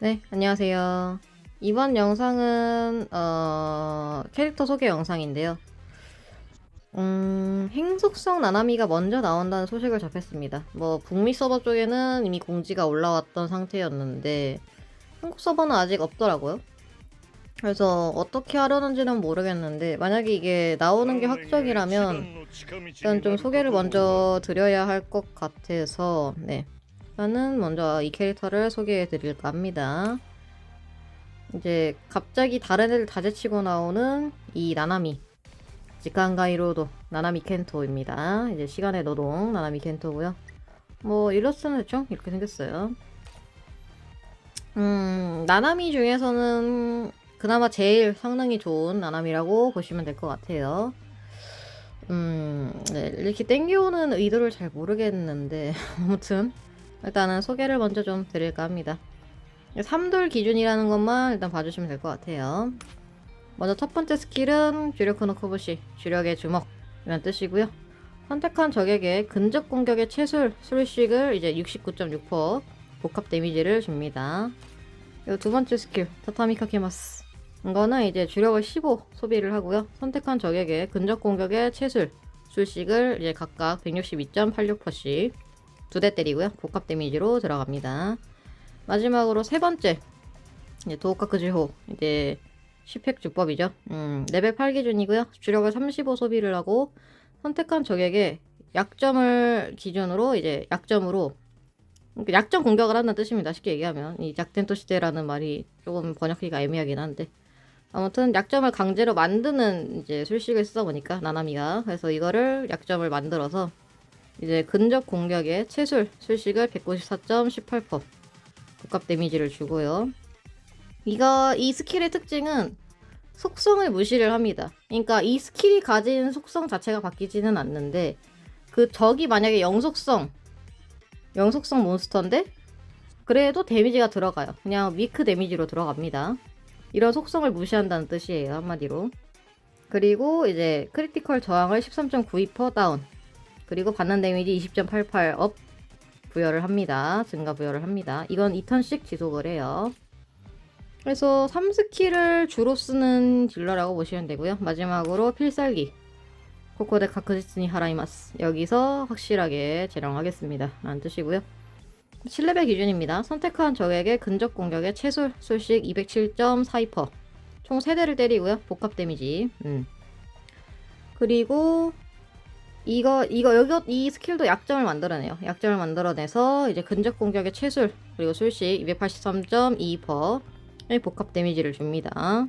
네, 안녕하세요. 이번 영상은 어, 캐릭터 소개 영상인데요. 음, 행속성 나나미가 먼저 나온다는 소식을 접했습니다. 뭐 북미 서버 쪽에는 이미 공지가 올라왔던 상태였는데 한국 서버는 아직 없더라고요. 그래서 어떻게 하려는지는 모르겠는데 만약에 이게 나오는 게 확정이라면 일단 좀 소개를 먼저 드려야 할 것 같아서 네. 저는 먼저 이 캐릭터를 소개해 드릴까 합니다. 이제 갑자기 다른 애들 다 제치고 나오는 이 나나미 직관가이로도 나나미 켄토입니다. 이제 시간의 노동 나나미 켄토고요. 뭐 일러스트는 대충 이렇게 생겼어요. 음 나나미 중에서는 그나마 제일 성능이 좋은 나나미라고 보시면 될 것 같아요. 음, 네, 이렇게 땡겨오는 의도를 잘 모르겠는데 아무튼 일단은 소개를 먼저 좀 드릴까 합니다. 3돌 기준이라는 것만 일단 봐주시면 될 것 같아요. 먼저 첫 번째 스킬은 주력 노코브시, 주력의 주먹 이란 뜻이고요. 선택한 적에게 근접 공격의 채술 술식을 이제 69.6% 복합 데미지를 줍니다. 두 번째 스킬 타타미 카 케마스 이거는 이제 주력을 15 소비를 하고요. 선택한 적에게 근접 공격의 채술 술식을 이제 각각 162.86%씩 두 대 때리고요. 복합 데미지로 들어갑니다. 마지막으로 세 번째 이제 도우카크지호 이제 10획 주법이죠. 음, 레벨 8 기준이고요. 주력을 35 소비를 하고 선택한 적에게 약점을 기준으로 이제 약점으로 약점 공격을 한다는 뜻입니다. 쉽게 얘기하면 이 약텐토 시대라는 말이 조금 번역하기가 애매하긴 한데 아무튼 약점을 강제로 만드는 이제 술식을 쓰다 보니까 나나미가 그래서 이거를 약점을 만들어서 이제 근접 공격에 채술 술식을 194.18% 복합 데미지를 주고요. 이거 이 스킬의 특징은 속성을 무시를 합니다. 그러니까 이 스킬이 가진 속성 자체가 바뀌지는 않는데 그 적이 만약에 영속성 영속성 몬스터인데 그래도 데미지가 들어가요. 그냥 위크 데미지로 들어갑니다. 이런 속성을 무시한다는 뜻이에요. 한마디로. 그리고 이제 크리티컬 저항을 13.92% 다운. 그리고 받는 데미지 20.88 업 부여를 합니다. 증가 부여를 합니다. 이건 2턴씩 지속을 해요. 그래서 3스킬을 주로 쓰는 딜러라고 보시면 되고요. 마지막으로 필살기. 코코데 카크지스니 하라이마스. 여기서 확실하게 재령하겠습니다. 라는 뜻이고요. 7레벨 기준입니다. 선택한 적에게 근접 공격의 최소 술식 207.42%. 총 3대를 때리고요. 복합 데미지. 음. 그리고 이거 이거 여기 이 스킬도 약점을 만들어내요. 약점을 만들어내서 이제 근접 공격의 최술 그리고 술식 283.2%의 복합 데미지를 줍니다.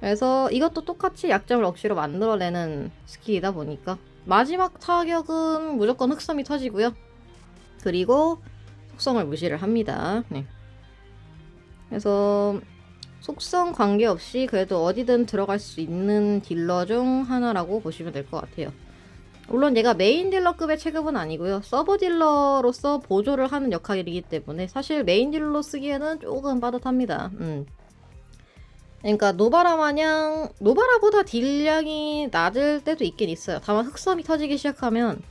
그래서 이것도 똑같이 약점을 억지로 만들어내는 스킬이다 보니까 마지막 타격은 무조건 흑섬이 터지고요. 그리고 속성을 무시를 합니다. 네. 그래서 속성 관계없이 그래도 어디든 들어갈 수 있는 딜러 중 하나라고 보시면 될 것 같아요. 물론 얘가 메인 딜러급의 체급은 아니고요. 서버 딜러로서 보조를 하는 역할이기 때문에 사실 메인 딜러 쓰기에는 조금 빠듯합니다. 음. 그러니까 노바라 마냥 노바라보다 딜량이 낮을 때도 있긴 있어요. 다만 흑섬이 터지기 시작하면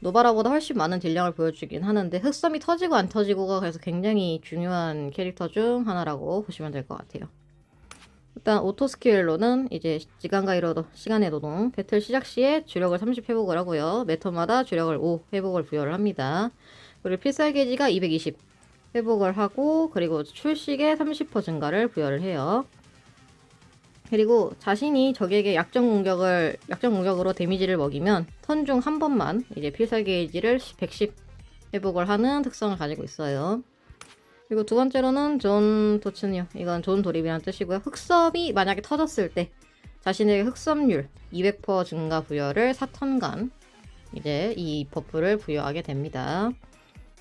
노바라보다 훨씬 많은 딜량을 보여주긴 하는데 흑섬이 터지고 안 터지고가 그래서 굉장히 중요한 캐릭터 중 하나라고 보시면 될 것 같아요. 일단 오토 스킬로는 이제 시간과 이로도 시간의 노동 배틀 시작 시에 주력을 30 회복을 하고요. 매 턴마다 주력을 5 회복을 부여를 합니다. 그리고 필살 게이지가 220 회복을 하고 그리고 출식에 30% 증가를 부여를 해요. 그리고 자신이 적에게 약점 공격을 약점 공격으로 데미지를 먹이면 턴 중 한 번만 이제 필살 게이지를 110 회복을 하는 특성을 가지고 있어요. 그리고 두 번째로는 존 도츠니요. 이건 존 도립이라는 뜻이고요. 흑섬이 만약에 터졌을 때 자신에게 흑섬률 200% 증가 부여를 4턴간 이제 이 버프를 부여하게 됩니다.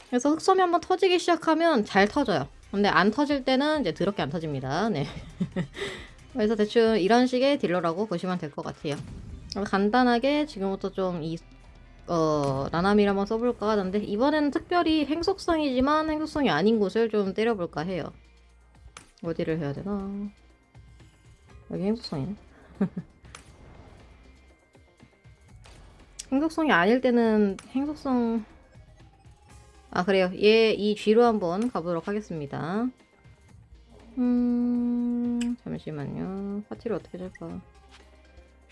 그래서 흑섬이 한번 터지기 시작하면 잘 터져요. 근데 안 터질 때는 이제 더럽게 안 터집니다. 네. 그래서 대충 이런 식의 딜러라고 보시면 될 것 같아요. 간단하게 지금부터 좀 이 어, 나나미를 한번 써볼까 하는데 이번에는 특별히 행속성이지만 행속성이 아닌 곳을 좀 때려볼까 해요. 어디를 해야 되나? 여기 행속성이네. 행속성이 아닐 때는 행속성 아 그래요. 얘이 뒤로 한번 가보도록 하겠습니다. 음, 잠시만요. 파티를 어떻게 짤까?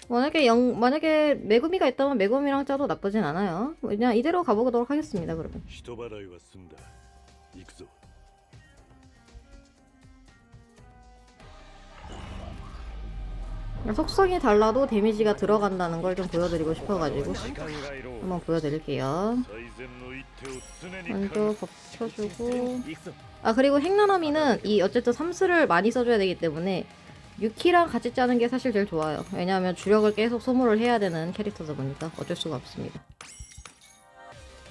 만약에 영 만약에 메구미가 있다면 메구미랑 짜도 나쁘진 않아요. 그냥 이대로 가보도록 하겠습니다. 그러면. 속성이 달라도 데미지가 들어간다는 걸 좀 보여드리고 싶어가지고 한번 보여드릴게요. 먼저 겹쳐주고 아 그리고 핵나나미는 이 어쨌든 삼수를 많이 써줘야 되기 때문에 유키랑 같이 짜는 게 사실 제일 좋아요. 왜냐하면 주력을 계속 소모를 해야 되는 캐릭터다 보니까 어쩔 수가 없습니다.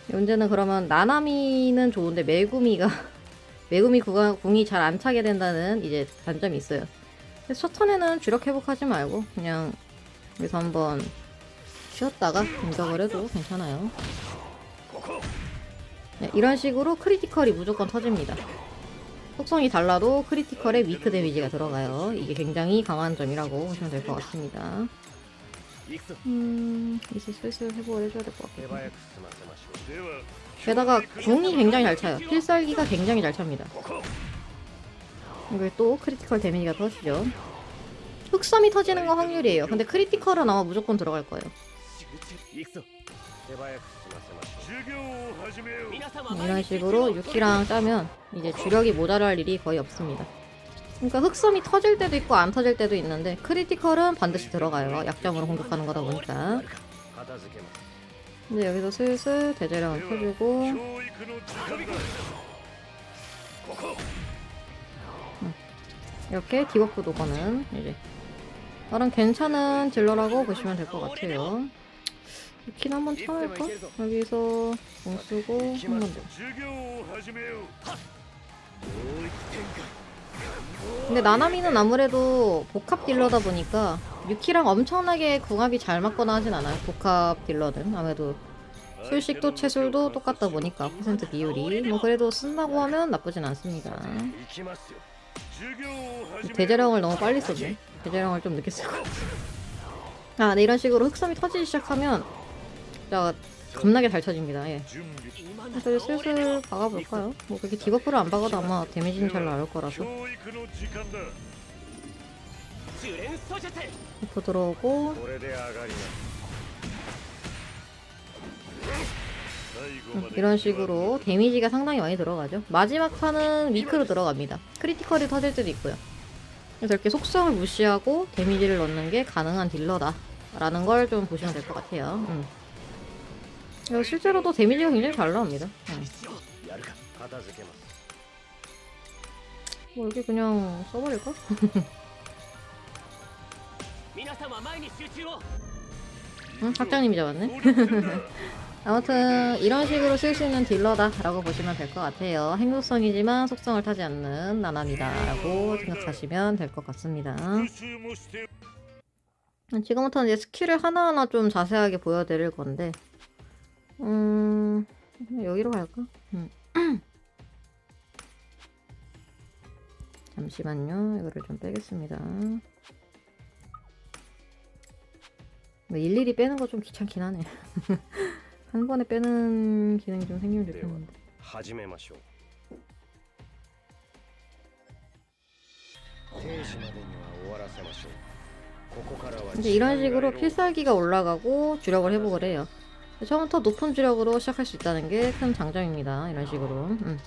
문제는 그러면 나나미는 좋은데 메구미가 메구미 구가, 궁이 잘 안 차게 된다는 이제 단점이 있어요. 첫 턴에는 주력 회복하지 말고 그냥 여기서 한번 쉬었다가 공격을 해도 괜찮아요. 네, 이런 식으로 크리티컬이 무조건 터집니다. 속성이 달라도 크리티컬에 위크 데미지가 들어가요. 이게 굉장히 강한 점이라고 보시면 될 것 같습니다. 음, 이제 슬슬 회복을 해줘야 될 것 같아요. 게다가 궁이 굉장히 잘 차요. 필살기가 굉장히 잘 찹니다. 이걸 또 크리티컬 데미지가 터지죠. 흑섬이 터지는 건 확률이에요. 근데 크리티컬은 아마 무조건 들어갈 거예요. 行くぞ手早く済ませましょう授業を始めよう 이런 식으로 유키랑 짜면 이제 주력이 모자랄 일이 거의 없습니다. 그러니까 흑섬이 터질 때도 있고 안 터질 때도 있는데 크리티컬은 반드시 들어가요. 약점으로 공격하는 거다 보니까. 片付けます 근데 여기서 슬슬 대재량을 펴주고 教育の時間だここ 이렇게 디버프도 거는 이제 나름 괜찮은 딜러라고 보시면 될 것 같아요. 킬 한번 참을까? 여기서 공 쓰고 한 번 더. 근데 나나미는 아무래도 복합 딜러다 보니까 유키랑 엄청나게 궁합이 잘 맞거나 하진 않아요. 복합 딜러는 아무래도 술식도 채술도 똑같다 보니까 퍼센트 비율이 뭐 그래도 쓴다고 하면 나쁘진 않습니다. 대재령을 너무 빨리 썼네. 대재령을 좀 늦게 쓰고. 아, 네, 이런 식으로 흑섬이 터지기 시작하면 진짜 겁나게 잘 쳐집니다. 예. 그래서 슬슬 박아볼까요? 뭐 그렇게 디버프를 안 박아도 아마 데미지는 잘 나올 거라서. 이프 들어오고 이런 식으로 데미지가 상당히 많이 들어가죠. 마지막 판은 위크로 들어갑니다. 크리티컬이 터질 때도 있고요. 그래서 이렇게 속성을 무시하고 데미지를 넣는 게 가능한 딜러다. 라는 걸 좀 보시면 될 것 같아요. 음. 이거 실제로도 데미지가 굉장히 잘 나옵니다. 응. 뭐 여기 그냥 써버릴까? 응? 학장님이 잡았네? 아무튼 이런 식으로 쓸 수 있는 딜러다라고 보시면 될 것 같아요. 행동성이지만 속성을 타지 않는 나나미다라고 생각하시면 될 것 같습니다. 지금부터 이제 스킬을 하나하나 좀 자세하게 보여드릴 건데 음, 여기로 갈까? 음. 잠시만요. 이거를 좀 빼겠습니다. 뭐 일일이 빼는 거 좀 귀찮긴 하네. 한 번에 빼는 기능이 좀 생기면 좋겠는데. 始めましょう定時までには終わらせましょうここからは 이제 이런 식으로 時間がいろ 필살기가 올라가고 주력을 회복을 해요. 처음부터 높은 주력으로 시작할 수 있다는 게 큰 장점입니다. 이런 식으로. 음.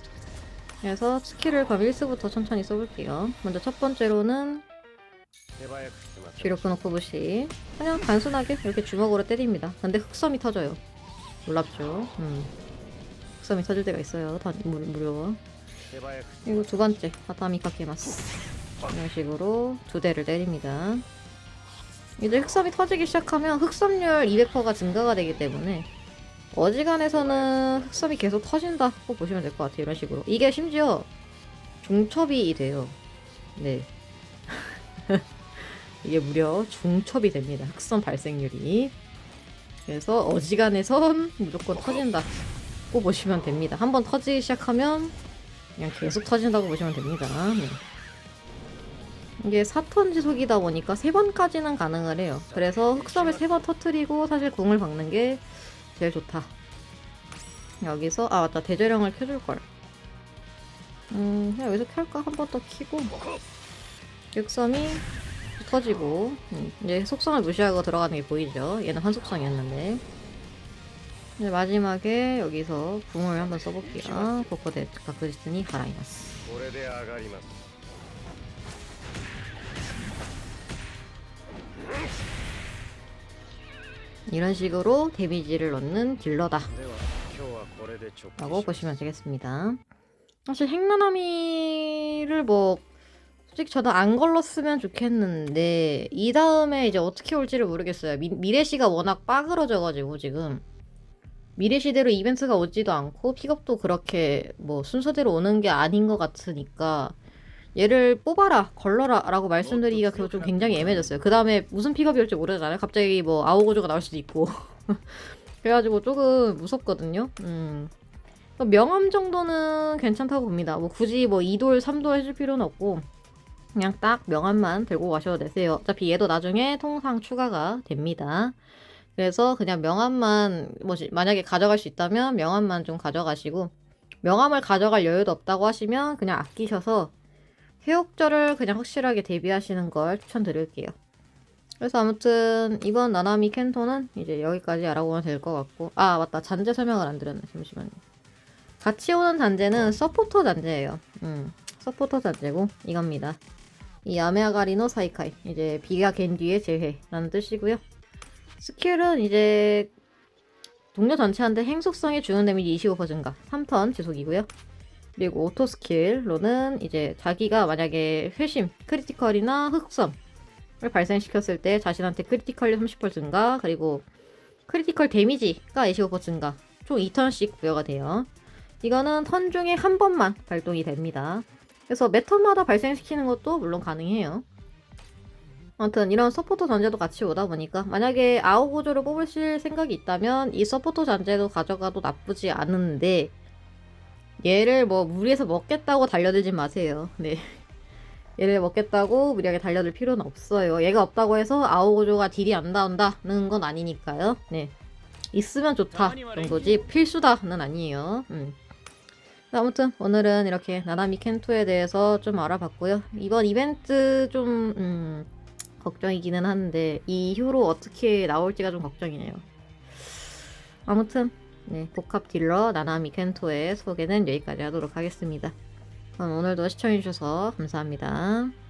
그래서 스킬을 그럼 1스부터 천천히 써볼게요. 먼저 첫 번째로는 주력 끊어 코부시. 그냥 단순하게 이렇게 주먹으로 때립니다. 근데 흑섬이 터져요. 놀랍죠? 음. 흑섬이 터질 때가 있어요. 다, 무, 무료. 그리고 두 번째, 아타미카케마스. 이런 식으로 두 대를 때립니다. 이제 흑섬이 터지기 시작하면 흑섬률 200%가 증가가 되기 때문에 어지간해서는 흑섬이 계속 터진다고 보시면 될 것 같아요. 이런 식으로 이게 심지어 중첩이 돼요. 네. 이게 무려 중첩이 됩니다. 흑섬 발생률이. 그래서 어지간해선 무조건 터진다고 보시면 됩니다. 한번 터지기 시작하면 그냥 계속 터진다고 보시면 됩니다. 네. 이게 4턴 지속이다 보니까 3번까지는 가능을 해요. 그래서 흑섬을 3번 터트리고 사실 궁을 박는 게 제일 좋다. 여기서 아 맞다 대저령을 켜줄 걸. 음, 그냥 여기서 켤까? 한 번 더 키고. 육섬이 터지고. 음, 이제 속성을 무시하고 들어가는 게 보이죠? 얘는 환속성이었는데. 이제 마지막에 여기서 궁을 한번 써볼게요. 포커데 가크리스니 하라이마스. 이런 식으로 데미지를 넣는 딜러다. 라고 보시면 되겠습니다. 사실 핵나나미를 뭐 솔직히 저도 안 걸렀으면 좋겠는데 이 다음에 이제 어떻게 올지를 모르겠어요. 미, 미래시가 워낙 빠그러져가지고 지금. 미래시대로 이벤트가 오지도 않고 픽업도 그렇게 뭐 순서대로 오는 게 아닌 것 같으니까 얘를 뽑아라 걸러라 라고 말씀드리기가 그좀 굉장히 애매해졌어요. 그 다음에 무슨 픽업이 올지 모르잖아요. 갑자기 뭐 아오고조가 나올 수도 있고 그래가지고 조금 무섭거든요. 음. 명함 정도는 괜찮다고 봅니다. 뭐 굳이 뭐 2돌, 3돌 해줄 필요는 없고 그냥 딱 명함만 들고 가셔도 되세요. 어차피 얘도 나중에 통상 추가가 됩니다. 그래서 그냥 명함만 뭐지 만약에 가져갈 수 있다면 명함만 좀 가져가시고 명함을 가져갈 여유도 없다고 하시면 그냥 아끼셔서 해옥절을 그냥 확실하게 대비하시는 걸 추천드릴게요. 그래서 아무튼 이번 나나미 켄토는 이제 여기까지 알아보면 될 것 같고 아 맞다 잔재 설명을 안 드렸네 잠시만요. 같이 오는 잔재는 서포터 잔재예요. 음, 서포터 잔재고 이겁니다. 이 야메아가리노 사이카이 이제 비가 갠 뒤에 재해라는 뜻이고요. 스킬은 이제 동료 전체한테 행속성에 주는 데미지 25% 증가 3턴 지속이고요. 그리고 오토 스킬로는 이제 자기가 만약에 회심, 크리티컬이나 흑섬을 발생시켰을 때 자신한테 크리티컬이 30% 증가 그리고 크리티컬 데미지가 25% 증가 총 2턴씩 부여가 돼요. 이거는 턴 중에 한 번만 발동이 됩니다. 그래서 매 턴마다 발생시키는 것도 물론 가능해요. 아무튼 이런 서포터 전제도 같이 오다 보니까 만약에 아오고조를 뽑으실 생각이 있다면 이 서포터 전제도 가져가도 나쁘지 않은데 얘를 뭐 무리해서 먹겠다고 달려들지 마세요. 네. 얘를 먹겠다고 무리하게 달려들 필요는 없어요. 얘가 없다고 해서 아오고조가 딜이 안 나온다는 건 아니니까요. 네. 있으면 좋다 정도지 필수다는 아니에요. 음. 아무튼 오늘은 이렇게 나나미 켄토에 대해서 좀 알아봤고요. 이번 이벤트 좀 음, 걱정이기는 한데 이후로 어떻게 나올지가 좀 걱정이네요. 아무튼 네, 복합 딜러 나나미 켄토의 소개는 여기까지 하도록 하겠습니다. 그럼 오늘도 시청해주셔서 감사합니다.